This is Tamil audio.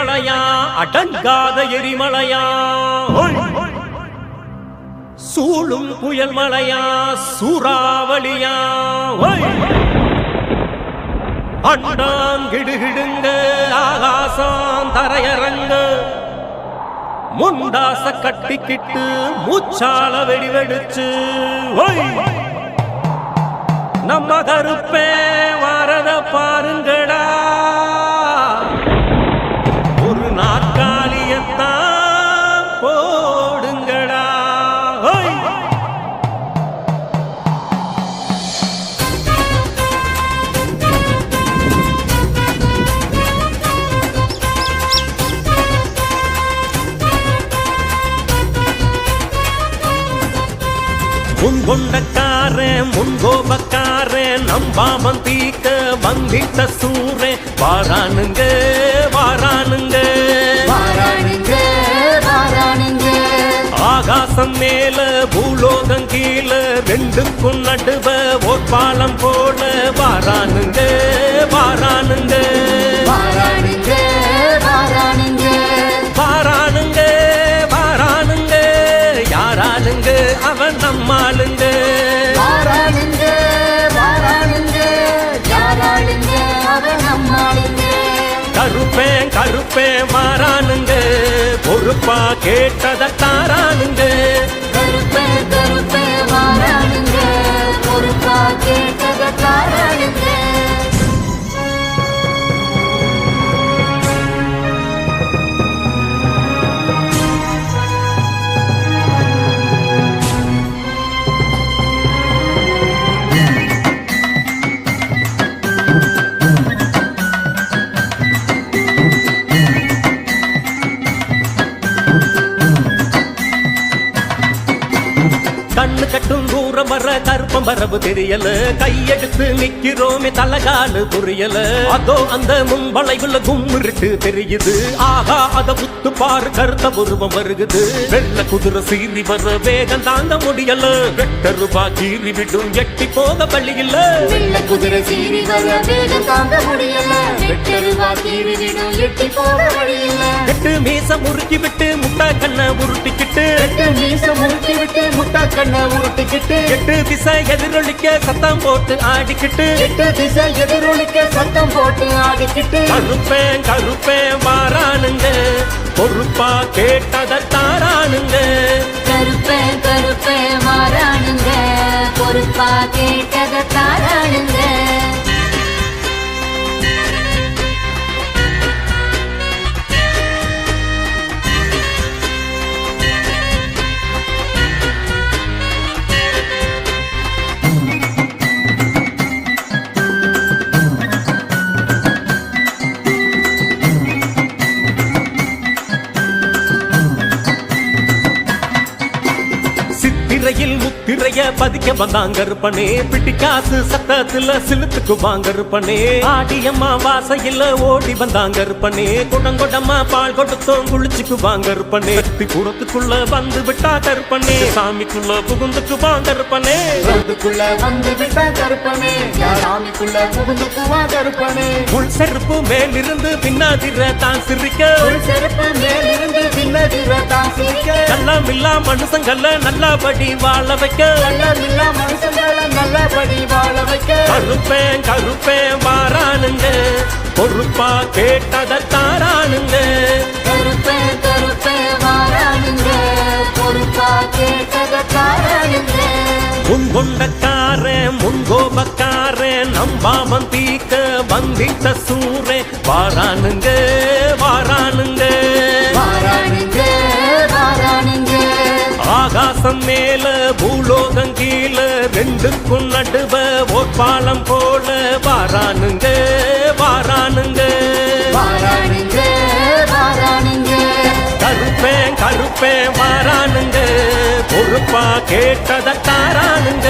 பேரலையா அடங்காத எரிமலையா? சூழும் புயல் மலையா சூறாவளியா? அண்டாங்கிடுகிடுங்க ஆகாசம் தரையரங்க முண்டாச கட்டிக்கிட்டு மூச்சால வெடிவெடுச்சு. நம்ம கருப்பே வரத பாருங்க. முன்கொண்டக்காரன் முன்கோபக்காரன் நம்பாமன் தீக்க வந்திட்ட சூரே வாரானுங்க வாரானுங்க. வாரானுங்க வாரானுங்க. ஆகாசம் மேல பூலோகம் கீழ ரெண்டுக்கும் நடுவ ஓர் பாலம் போல வாரானுங்க வாரானுங்க. வாரானுங்க வாரானுங்க. கருப்பே மாறானுங்க பொறுப்பா கேட்டத தாரானுங்க. கண்ணு கட்டும் தூரம் வர கருப்பம் வரவு தெரியல. கையெடுத்து நிக்கிறோமே தலகாலு புரியல. அதோ அந்த முன்வளைவுல கும்மிருட்டு தெரியுது. ஆகா அத புத்து பாரு கருத்த உருவம் வருகுது. வெள்ள குதிரை சீறி வர வேகம் தாங்க முடியல. வெட்ட ரூபா கீறி விடும் எட்டி போக வழி இல்ல. வெள்ள குதிரை சீறி வர வேகம் தாங்க முடியல. வெட்டருவா கீறி விடும் எட்டி போக வழி மீச முறுக்கி விட்டு முட்டை கண்ணை உருட்டிக்கிட்டு. வெட்டு மீச முறுக்கி விட்டு முட்டா கண்ணை உருட்டிக்கிட்டு. எட்டு திசை எதிரொலிக்க சத்தம் போட்டு ஆடிக்கிட்டு. எட்டு திசை எதிரொலிக்க சத்தம் போட்டு ஆடிக்கிட்டு. கருப்பேன் கருப்பேன் வாரானுங்க. பொறுப்பா கேட்டத தாரானுங்க. கருப்பே கருப்பே மாறானுங்க பொறுப்பா கேட்டத சித்திரையில் முத்திரைய பதிக்க வந்தாங்க இருப்பனே பிட்டி காசு சத்தத்துல சிலுத்துக்கு வாங்க இருப்பனே ஆடியம்மா வாசையில ஓடி வந்தாங்க இருப்பனே குடங்கொடமா பால் கொடுத்தோம் குளிச்சுக்கு வாங்க இருப்பனே சக்தி கூடத்துக்குள்ள வந்து விட்டா கருப்பனே. சாமிக்குள்ள புகுந்துக்கு வாங்க இருப்பனே அதுக்குள்ள வந்து விட்டா கருப்பனே. சாமிக்குள்ள புகுந்துக்குவா கருப்பனே. உள் செருப்பு மேலிருந்து பின்னாதிர தான் சிரிக்க. ஒரு செருப்பு மேலிருந்து பின்னதிர தான் சிரிக்க நல்லமில்லா மனுஷங்கள்ல நல்லபடி வாழ வைக்க. நல்லமில்லா மனுஷங்களை நல்லபடி வாழ வைக்க. கருப்பேன் கருப்பேன் வாரானுங்க. பொறுப்பா கேட்டத தாரானுங்க. கருப்பே கருப்பே வாரானுங்க. பொறுப்பா கேட்டத தாரானுங்க. முன்கொண்டக்காரன் முன்கோபக்காரன் நம்பாமன் தீக்க வந்திட்ட சூரே வாரானுங்க. பூலோகம் கீழ ரெண்டுக்கும் நடுவ ஓர் பாலம் போல வாரானுங்க வாரானுங்க. வாரானுங்க வாரானுங்க. கருப்பேன் கருப்பேன் வாரானுங்க. பொறுப்பா கேட்டத தாரானுங்க